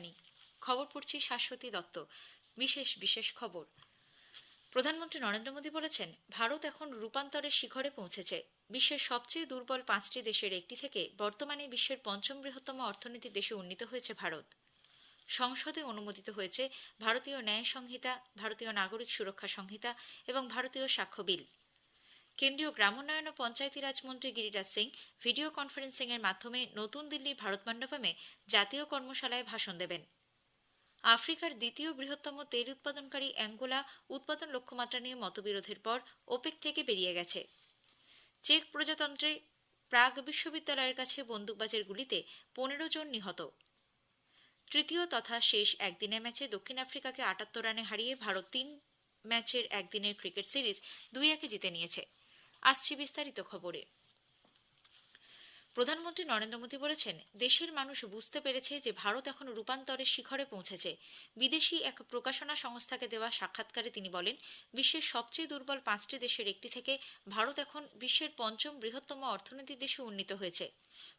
আকাশবাণী খবর পড়ছি শাশ্বতী দত্ত। বিশেষ বিশেষ খবর। প্রধানমন্ত্রী নরেন্দ্র মোদী বলেছেন, ভারত এখন রূপান্তরের শিখরে পৌঁছেছে। বিশ্বের সবচেয়ে দুর্বল পাঁচটি দেশের একটি থেকে বর্তমানে বিশ্বের পঞ্চম বৃহত্তম অর্থনীতির দেশে উন্নীত হয়েছে ভারত। সংসদে অনুমোদিত হয়েছে ভারতীয় ন্যায় সংহিতা, ভারতীয় নাগরিক সুরক্ষা সংহিতা এবং ভারতীয় সাক্ষ্য বিল। কেন্দ্রীয় গ্রামোন্নয়ন ও পঞ্চায়েতি রাজমন্ত্রী গিরিরাজ সিং ভিডিও কনফারেন্সিং এর মাধ্যমে নতুন দিল্লির ভারত মণ্ডপমে জাতীয় কর্মশালায় ভাষণ দেবেন। আফ্রিকার দ্বিতীয় বৃহত্তম তেল উৎপাদনকারী অ্যাঙ্গোলা উৎপাদন লক্ষ্যমাত্রা নিয়ে মতবিরোধের পর ওপেক থেকে বেরিয়ে গেছে। চেক প্রজাতন্ত্রে প্রাগ বিশ্ববিদ্যালয়ের কাছে বন্দুকবাজের গুলিতে পনেরো জন নিহত। তৃতীয় তথা শেষ একদিনের ম্যাচে দক্ষিণ আফ্রিকাকে আটাত্তর রানে হারিয়ে ভারত তিন ম্যাচের একদিনের ক্রিকেট সিরিজ দুই একে জিতে নিয়েছে। আসছি বিস্তারিত খবরে। প্রধানমন্ত্রী নরেন্দ্র মোদী বলেছেন, দেশের মানুষ বুঝতে পেরেছে যে ভারত এখন রূপান্তরের শিখরে পৌঁছেছে। বিদেশি এক প্রকাশনা সংস্থাকে দেওয়া সাক্ষাৎকারে তিনি বলেন, বিশ্বের সবচেয়ে দুর্বল পাঁচটি দেশের একটি থেকে ভারত এখন বিশ্বের পঞ্চম বৃহত্তম অর্থনৈতিক দেশে উন্নীত হয়েছে।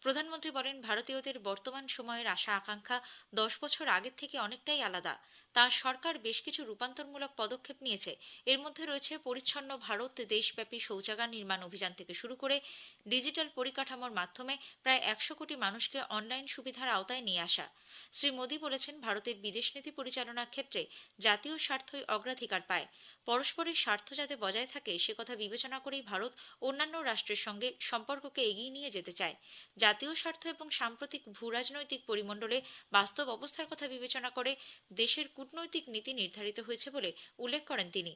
প্রধানমন্ত্রী বলেন, ভারতীয়দের বর্তমান সময়ের আশা, আকাঙ্ক্ষা দশ বছর আগের থেকে অনেকটাই আলাদা। তার সরকার বেশ কিছু রূপান্তরমূলক পদক্ষেপ নিয়েছে। এর মধ্যে রয়েছে পরিচ্ছন্ন ভারত, দেশব্যাপী শৌচাগার নির্মাণ অভিযান থেকে শুরু করে ডিজিটাল পরিকাঠামোর মাধ্যমে প্রায় একশো কোটি মানুষকে অনলাইন সুবিধার আওতায় নিয়ে আসা। শ্রী মোদী বলেছেন, ভারতের বিদেশ নীতি পরিচালনার ক্ষেত্রে জাতীয় স্বার্থই অগ্রাধিকার পায়। পরস্পরের স্বার্থ যাতে বজায় থাকে, সে কথা বিবেচনা করেই ভারত অন্যান্য রাষ্ট্রের সঙ্গে সম্পর্ককে এগিয়ে নিয়ে যেতে চায়। জাতীয় স্বার্থ এবং সাম্প্রতিক ভূরাজনৈতিক পরিমণ্ডলে বাস্তব অবস্থার কথা বিবেচনা করে দেশের কূটনৈতিক নীতি নির্ধারিত হয়েছে বলে উল্লেখ করেন তিনি।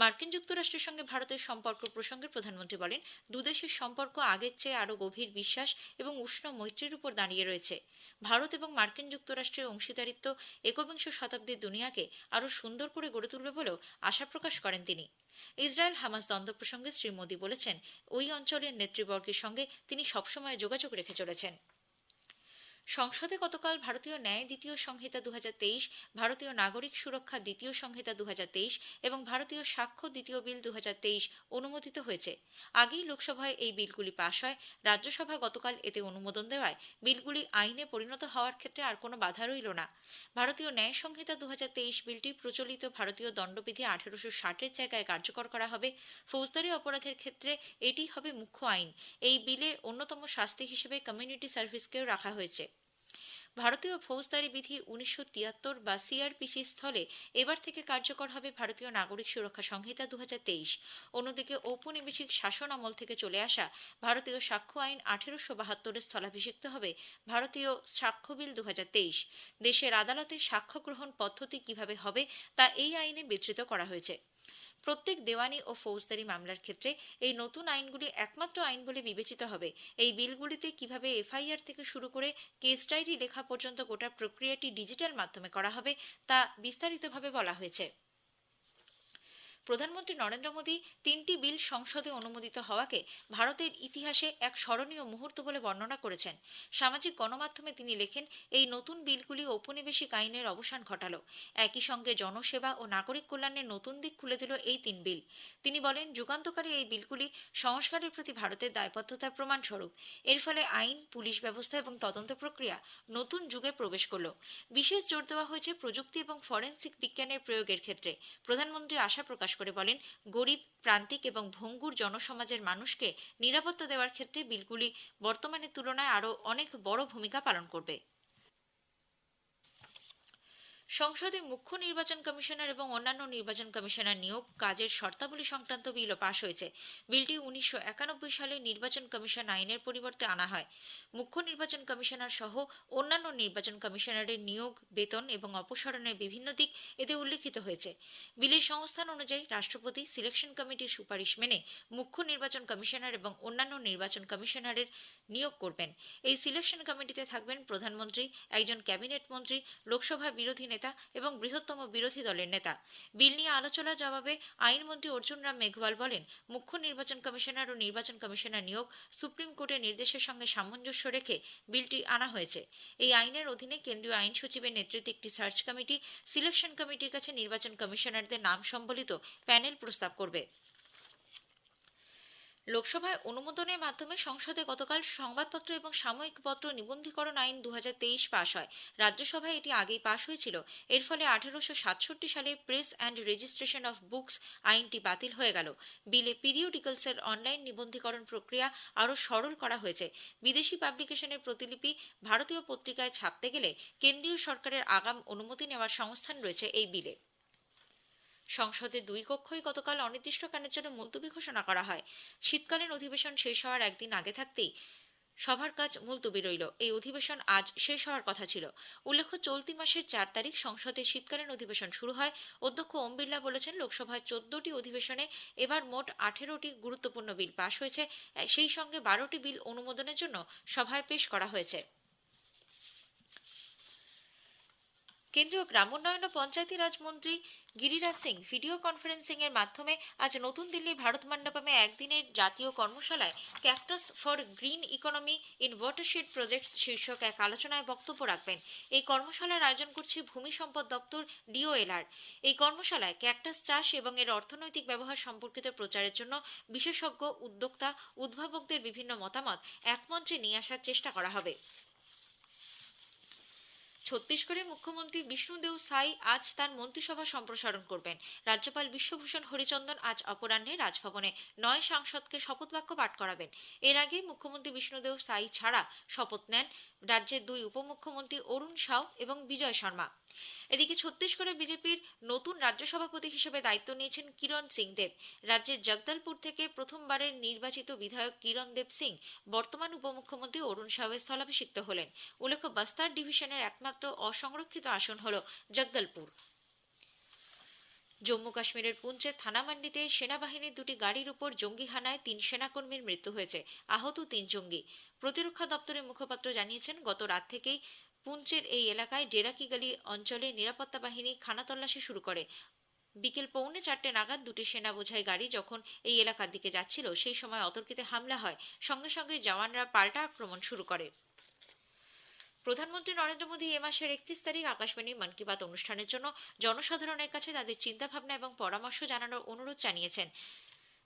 মার্কিন যুক্তরাষ্ট্রের সঙ্গে ভারতের সম্পর্ক প্রসঙ্গে প্রধানমন্ত্রী বলেন দুদেশের সম্পর্ক আগের চেয়ে আরও গভীর বিশ্বাস এবং উষ্ণ মৈত্রীর উপর দাঁড়িয়ে রয়েছে। ভারত এবং মার্কিন যুক্তরাষ্ট্রের অংশীদারিত্ব একবিংশ শতাব্দীর দুনিয়াকে আরও সুন্দর করে গড়ে তুলবে বলেও আশা প্রকাশ করেন তিনি। ইসরায়েল হামাস দ্বন্দ্ব প্রসঙ্গে শ্রী মোদী বলেছেন, ওই অঞ্চলের নেতৃবর্গের সঙ্গে তিনি সবসময় যোগাযোগ রেখে চলেছেন। সংসদে গতকাল ভারতীয় ন্যায় দ্বিতীয় সংহিতা দুহাজার তেইশ, ভারতীয় নাগরিক সুরক্ষা দ্বিতীয় সংহিতা দুহাজার তেইশ এবং ভারতীয় সাক্ষ্য দ্বিতীয় বিল দু হাজার তেইশ অনুমোদিত হয়েছে। আগেই লোকসভায় এই বিলগুলি পাশ হয়। রাজ্যসভা গতকাল এতে অনুমোদন দেওয়ায় বিলগুলি আইনে পরিণত হওয়ার ক্ষেত্রে আর কোনো বাধা রইল না। ভারতীয় ন্যায় সংহিতা দুহাজার তেইশ বিলটি প্রচলিত ভারতীয় দণ্ডবিধি আঠেরোশো ষাটের জায়গায় কার্যকর করা হবে। ফৌজদারি অপরাধের ক্ষেত্রে এটি হবে মুখ্য আইন। এই বিলে অন্যতম শাস্তি হিসেবে কমিউনিটি সার্ভিসকেও রাখা হয়েছে। ভারতীয় ফৌজদারি বিধি উনিশশো তিয়াত্তর বা সিআরপিসি স্থলে এবার থেকে কার্যকর হবে ভারতীয় নাগরিক সুরক্ষা সংহিতা দুহাজার তেইশ। অন্যদিকে ঔপনিবেশিক শাসন আমল থেকে চলে আসা ভারতীয় সাক্ষ্য আইন আঠেরোশো বাহাত্তরে স্থলাভিষিক্ত হবে ভারতীয় সাক্ষ্য বিল দু হাজার তেইশ। দেশের আদালতে সাক্ষ্য গ্রহণ পদ্ধতি কীভাবে হবে তা এই আইনে বিধৃত করা হয়েছে। প্রত্যেক দেওয়ানি ও ফৌজদারি মামলার ক্ষেত্রে এই নতুন আইনগুলি একমাত্র আইন বলে বিবেচিত হবে। এই বিলগুলিতে কীভাবে এফআইআর থেকে শুরু করে কেস ডায়েরি লেখা পর্যন্ত গোটা প্রক্রিয়াটি ডিজিটাল মাধ্যমে করা হবে তা বিস্তারিতভাবে বলা হয়েছে। প্রধানমন্ত্রী নরেন্দ্র মোদী তিনটি বিল সংসদে অনুমোদিত হওয়াকে ভারতের ইতিহাসে এক স্মরণীয় মুহূর্ত বলে বর্ণনা করেছেন। সামাজিক গণমাধ্যমে তিনি লেখেন, এই নতুন বিলগুলি ঔপনিবেশিক আইনের অবসান ঘটালো। একই সঙ্গে জনসেবা ও নাগরিক কল্যাণের নতুন দিক খুলে দিল এই তিন বিল। তিনি বলেন, যুগান্তকারী এই বিলগুলি সংস্কারের প্রতি ভারতের দায়বদ্ধতার প্রমাণস্বরূপ। এর ফলে আইন, পুলিশ ব্যবস্থা এবং তদন্ত প্রক্রিয়া নতুন যুগে প্রবেশ করল। বিশেষ জোর দেওয়া হয়েছে প্রযুক্তি এবং ফরেন্সিক বিজ্ঞানের প্রয়োগের ক্ষেত্রে। প্রধানমন্ত্রী আশা প্রকাশ করে বলেন, গরিব, প্রান্তিক এবং ভঙ্গুর জনসমাজের মানুষকে নিরাপত্তা দেওয়ার ক্ষেত্রে বিলগুলি বর্তমানের তুলনায় আরও অনেক বড় ভূমিকা পালন করবে। সংসদে মুখ্য নির্বাচন কমিশনার এবং অন্যান্য নির্বাচন কমিশনার নিয়োগ কাজের শর্তাবলী সংক্রান্ত বিলও পাশ হয়েছে। বিলটি উনিশশো একানব্বই সালে নির্বাচন কমিশন আইনের পরিবর্তে আনা হয়। মুখ্য নির্বাচন কমিশনার সহ অন্যান্য নির্বাচন কমিশনারের নিয়োগ, বেতন এবং অপসারণের বিভিন্ন দিক এতে উল্লেখিত হয়েছে। বিলের সংস্থান অনুযায়ী রাষ্ট্রপতি সিলেকশন কমিটির সুপারিশ মেনে মুখ্য নির্বাচন কমিশনার এবং অন্যান্য নির্বাচন কমিশনারের নিয়োগ করবেন। এই সিলেকশন কমিটিতে থাকবেন প্রধানমন্ত্রী, একজন ক্যাবিনেট মন্ত্রী, লোকসভা বিরোধী নেতা এবং বৃহত্তম বিরোধী দলের নেতা। বিল নিয়ে আলোচনার জবাবে আইনমন্ত্রী অর্জুন রাম মেঘওয়াল বলেন, মুখ্য নির্বাচন কমিশনার ও নির্বাচন কমিশনার নিয়োগ সুপ্রিম কোর্টের নির্দেশের সঙ্গে সামঞ্জস্য রেখে বিলটি আনা হয়েছে। এই আইনের অধীনে কেন্দ্রীয় আইন সচিবের নেতৃত্বে একটি সার্চ কমিটি, সিলেকশন কমিটির কাছে নির্বাচন কমিশনারদের নাম সম্বলিত প্যানেল প্রস্তাব করবে। লোকসভায় অনুমোদনের মাধ্যমে সংসদে গতকাল সংবাদপত্র এবং সাময়িক পত্র নিবন্ধীকরণ আইন দু হাজার তেইশ পাশ হয়। রাজ্যসভায় এটি আগেই পাশ হয়েছিল। এর ফলে আঠারোশো সাতষট্টি সালে press and registration of books আইনটি বাতিল হয়ে গেল। বিলে পিরিয়ডিক্যালসের অনলাইন নিবন্ধীকরণ প্রক্রিয়া আরও সরল করা হয়েছে। বিদেশি পাবলিকেশনের প্রতিলিপি ভারতীয় পত্রিকায় ছাপতে গেলে কেন্দ্রীয় সরকারের আগাম অনুমতি নেওয়ার সংস্থান রয়েছে এই বিলে। সংসদের দুই কক্ষই গতকাল অনির্দিষ্টকালের জন্য মুলতবি ঘোষণা করা হয়। শীতকালীন অধিবেশন শেষ হওয়ার একদিন আগে থাকতেই সভার কাজ মুলতবি রইল। এই অধিবেশন আজ শেষ হওয়ার কথা ছিল। উল্লেখ্য, চলতি মাসের চার তারিখ সংসদে শীতকালীন অধিবেশন শুরু হয়। অধ্যক্ষ ওম বিড়লা বলেছেন লোকসভায় চোদ্দটি অধিবেশনে এবার মোট আঠেরোটি গুরুত্বপূর্ণ বিল পাশ হয়েছে। সেই সঙ্গে বারোটি বিল অনুমোদনের জন্য সভায় পেশ করা হয়েছে। কেন্দ্রীয় গ্রামোন্নয়ন ও পঞ্চায়েতি রাজ মন্ত্রী গিরিরাজ সিং ভিডিও কনফারেন্সিং এর মাধ্যমে আজ নতুন দিল্লি ভারত মণ্ডপমে একদিনের জাতীয় কর্মশালায় cactus for green economy in watershed projects শীর্ষক এক আলোচনায় বক্তব্য রাখবেন। এই কর্মশালার আয়োজন করছে ভূমি সম্পদ দপ্তর ডিওএলআর। এই কর্মশালায় ক্যাকটাস চাষ এবং এর অর্থনৈতিক ব্যবহার সম্পর্কিত প্রচারের জন্য বিশেষজ্ঞ, উদ্যোক্তা, উদ্ভাবকদের বিভিন্ন মতামত একমঞ্চে নিয়ে আসার চেষ্টা করা হবে। ছত্তিশগড়ের মুখ্যমন্ত্রী বিষ্ণুদেও সাই আজ তার মন্ত্রিসভা সম্প্রসারণ করবেন। রাজ্যপাল বিশ্বভূষণ হরিচন্দন আজ অপরাহ্নে রাজভবনে নয় সাংসদকে শপথ বাক্য পাঠ করাবেন। এর আগে মুখ্যমন্ত্রী বিষ্ণুদেও সাই ছাড়া শপথ নেন। রাজ্যের দুই উপমুখ্যমন্ত্রী অরুণ সাউ এবং বিজয় শর্মা। এদিকে ছত্তিশগড়ে বিজেপির নতুন রাজ্য সভাপতি হিসেবে দায়িত্ব নিয়েছেন কিরণ সিং দেব। রাজ্যের জগদলপুর থেকে প্রথমবারের নির্বাচিত বিধায়ক কিরণ দেব সিং, বর্তমান উপমুখ্যমন্ত্রী অরুণ সাউয়ের স্থলাভিষিক্ত হলেন। উল্লেখ্য, বাস্তার ডিভিশনের একমাত্র অসংরক্ষিত আসন হল জগদলপুর। জম্মু কাশ্মীরের পুঞ্চের থানামান্ডিতে সেনাবাহিনীর দুটি গাড়ির উপর জঙ্গি হানায় তিন সেনাকর্মীর মৃত্যু হয়েছে। আহত তিন জঙ্গি। প্রতিরক্ষা দপ্তরের মুখপাত্র জানিয়েছেন, গত রাত থেকেই পুঞ্চের এই এলাকায় ডেরাকিগালি অঞ্চলে নিরাপত্তা বাহিনী খানা তল্লাশি শুরু করে। বিকেল পৌনে চারটে নাগাদ দুটি সেনা বোঝাই গাড়ি যখন এই এলাকার দিকে যাচ্ছিল, সেই সময় অতর্কিতে হামলা হয়। সঙ্গে সঙ্গে জওয়ানরা পাল্টা আক্রমণ শুরু করে। প্রধানমন্ত্রী নরেন্দ্র মোদী এ মাসের একত্রিশ তারিখ আকাশবাণীর মন কি বাত অনুষ্ঠানের জন্য জনসাধারণের কাছে তাদের চিন্তাভাবনা এবং পরামর্শ জানানোর অনুরোধ জানিয়েছেন।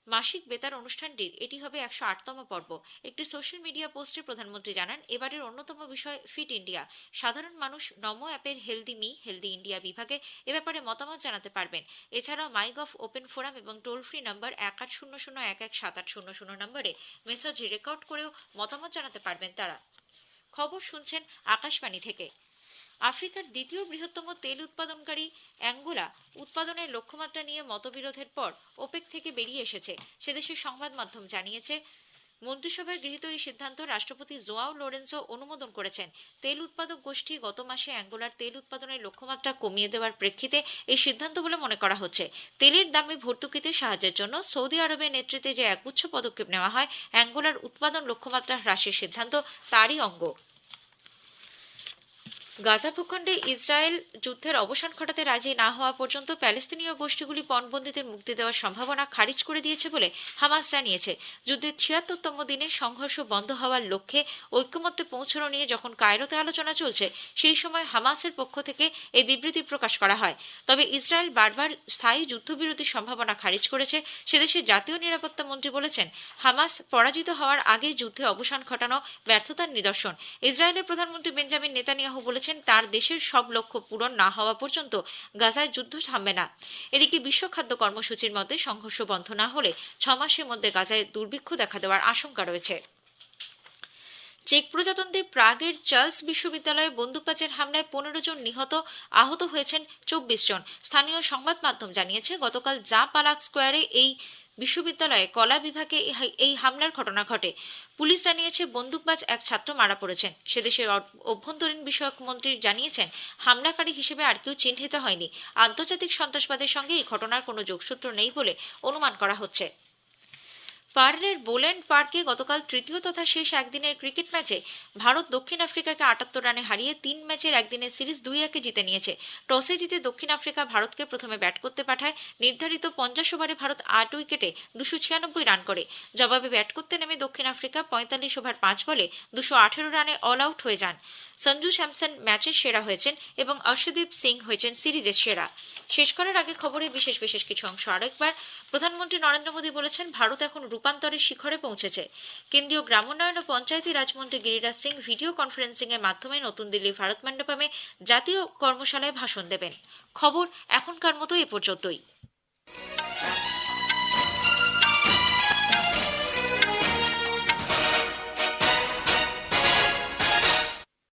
মাসিক বেতার অনুষ্ঠানটির এটি হবে একশো আটতম পর্ব। একটি সোশ্যাল মিডিয়া পোস্টে প্রধানমন্ত্রী জানান, এবারের অন্যতম বিষয় ফিট ইন্ডিয়া সাধারণ মানুষ নমো অ্যাপের হেলদি মি হেলদি ইন্ডিয়া বিভাগে এ ব্যাপারে মতামত জানাতে পারবেন। এছাড়াও মাইগভ ওপেন ফোরাম এবং টোল ফ্রি নম্বর এক আট শূন্য শূন্য এক এক সাত আট শূন্য শূন্য নম্বরে মেসেজ রেকর্ড করেও মতামত জানাতে পারবেন তারা। খবর শুনছেন আকাশবাণী থেকে। আফ্রিকার দ্বিতীয় বৃহত্তম তেল উৎপাদনকারী অ্যাঙ্গোলা উৎপাদনের লক্ষ্যমাত্রা নিয়ে মতবিরোধের পর ওপেক থেকে বেরিয়ে এসেছে সেদেশের সংবাদ মাধ্যম জানিয়েছে। মন্ত্রিসভায় গৃহীত এই সিদ্ধান্ত রাষ্ট্রপতি জোয়াও লোরেন্সো অনুমোদন করেছেন। তেল উৎপাদক গোষ্ঠী গত মাসে অ্যাঙ্গোলার তেল উৎপাদনের লক্ষ্যমাত্রা কমিয়ে দেওয়ার প্রেক্ষিতে এই সিদ্ধান্ত বলে মনে করা হচ্ছে। তেলের দামে ভর্তুকিতে সাহায্যের জন্য সৌদি আরবের নেতৃত্বে যে একগুচ্ছ পদক্ষেপ নেওয়া হয়, অ্যাঙ্গোলার উৎপাদন লক্ষ্যমাত্রা হ্রাসের সিদ্ধান্ত তারই অঙ্গ। গাজা ভূখণ্ডে ইসরায়েল যুদ্ধের অবসান ঘটাতে রাজি না হওয়া পর্যন্ত প্যালেস্তিনীয় গোষ্ঠীগুলি পণবন্দীদের মুক্তি দেওয়ার সম্ভাবনা খারিজ করে দিয়েছে বলে হামাস জানিয়েছে। যুদ্ধের ছিয়াত্তরতম দিনে সংঘর্ষ বন্ধ হওয়ার লক্ষ্যে ঐক্যমত্যে পৌঁছানো নিয়ে যখন কায়রোতে আলোচনা চলছে, সেই সময় হামাসের পক্ষ থেকে এই বিবৃতি প্রকাশ করা হয়। তবে ইসরায়েল বারবার স্থায়ী যুদ্ধবিরতির সম্ভাবনা খারিজ করেছে সেদেশের জাতীয় নিরাপত্তা মন্ত্রী বলেছেন, হামাস পরাজিত হওয়ার আগে যুদ্ধে অবসান ঘটানো ব্যর্থতার নিদর্শন। ইসরায়েলের প্রধানমন্ত্রী বেঞ্জামিন নেতানিয়াহু বলেছেন তার দেশের সব লক্ষ্য পূরণ না হওয়া পর্যন্ত গাজায় যুদ্ধ থামবে না। এদিকে বিশ্ব খাদ্য কর্মসূচির মধ্যে সংঘর্ষ বন্ধ না হলে ছ মাসের মধ্যে গাজায় দুর্ভিক্ষ দেখা দেওয়ার আশঙ্কা রয়েছে। চেক প্রজাতন্ত্রের প্রাগের চার্লস বিশ্ববিদ্যালয়ে বন্দুকবাজের হামলায় পনেরো জন নিহত, আহত হয়েছেন চব্বিশ জন। স্থানীয় সংবাদ মাধ্যম জানিয়েছে, গতকাল জা পালাক স্কোয়ারে এই বিশ্ববিদ্যালয়ে কলা বিভাগে এই হামলার ঘটনা ঘটে। পুলিশ জানিয়েছে, বন্দুকবাজ এক ছাত্র মারা পড়েছেন। সেদেশের অভ্যন্তরীণ বিষয়ক মন্ত্রী জানিয়েছেন, হামলাকারী হিসেবে আর কেউ চিহ্নিত হয়নি। আন্তর্জাতিক সন্ত্রাসবাদের সঙ্গে এই ঘটনার কোনো যোগসূত্র নেই বলে অনুমান করা হচ্ছে। পার্লের বোল্যান্ড পার্কে গতকাল তৃতীয় তথা শেষ একদিনের ক্রিকেট ম্যাচে ভারত দক্ষিণ আফ্রিকাকে আটাত্তর রানে হারিয়ে তিন ম্যাচের একদিনের সিরিজ দুই একে জিতে নিয়েছে। টসে জিতে দক্ষিণ আফ্রিকা ভারতকে প্রথমে ব্যাট করতে পাঠায়। নির্ধারিত পঞ্চাশ ওভারে ভারত আট উইকেটে দুশো ছিয়ানব্বই রান করে। জবাবে ব্যাট করতে নেমে দক্ষিণ আফ্রিকা পঁয়তাল্লিশ ওভার পাঁচ বলে দুশো আঠেরো রানে অল আউট হয়ে যান। সঞ্জু স্যামসন ম্যাচের সেরা হয়েছেন এবং অর্শদীপ সিং হয়েছেন সিরিজের সেরা। শেষ করার আগে খবরে বিশেষ বিশেষ কিছু অংশ আরেকবার প্রধানমন্ত্রী নরেন্দ্র মোদী বলেছেন, ভারত এখন রূপা রূপান্তরের শিখরে পৌঁছেছে। কেন্দ্রীয় গ্রামোন্নয়ন ও পঞ্চায়েতী রাজমন্ত্রী গিরিরাজ সিং ভিডিও কনফারেন্সিং এর মাধ্যমে নতুন দিল্লি ভারত মণ্ডপমে জাতীয় কর্মশালায় ভাষণ দেবেন। খবর এখনকার মতো এ পর্যন্তই।